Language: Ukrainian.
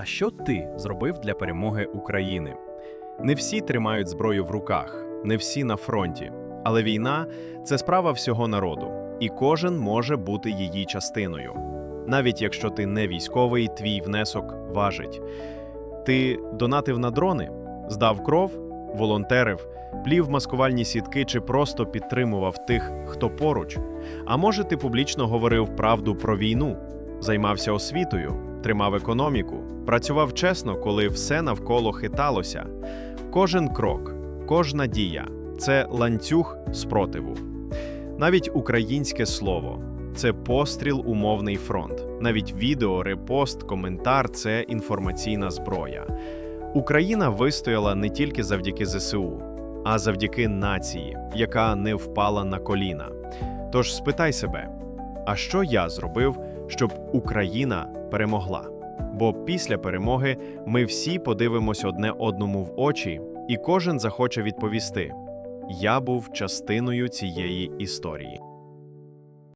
А що ти зробив для перемоги України? Не всі тримають зброю в руках, не всі на фронті. Але війна це справа всього народу, і кожен може бути її частиною. Навіть якщо ти не військовий, твій внесок важить. Ти донатив на дрони, здав кров, волонтерив, плів маскувальні сітки чи просто підтримував тих, хто поруч. А може, ти публічно говорив правду про війну, займався освітою, тримав економіку, працював чесно, коли все навколо хиталося. Кожен крок, кожна дія це ланцюг спротиву. Навіть українське слово це постріл у мовний фронт. Навіть відео, репост, коментар це інформаційна зброя. Україна вистояла не тільки завдяки ЗСУ, а завдяки нації, яка не впала на коліна. Тож спитай себе, а що я зробив, щоб Україна перемогла? Бо після перемоги ми всі подивимось одне одному в очі, і кожен захоче відповісти: Я був частиною цієї історії.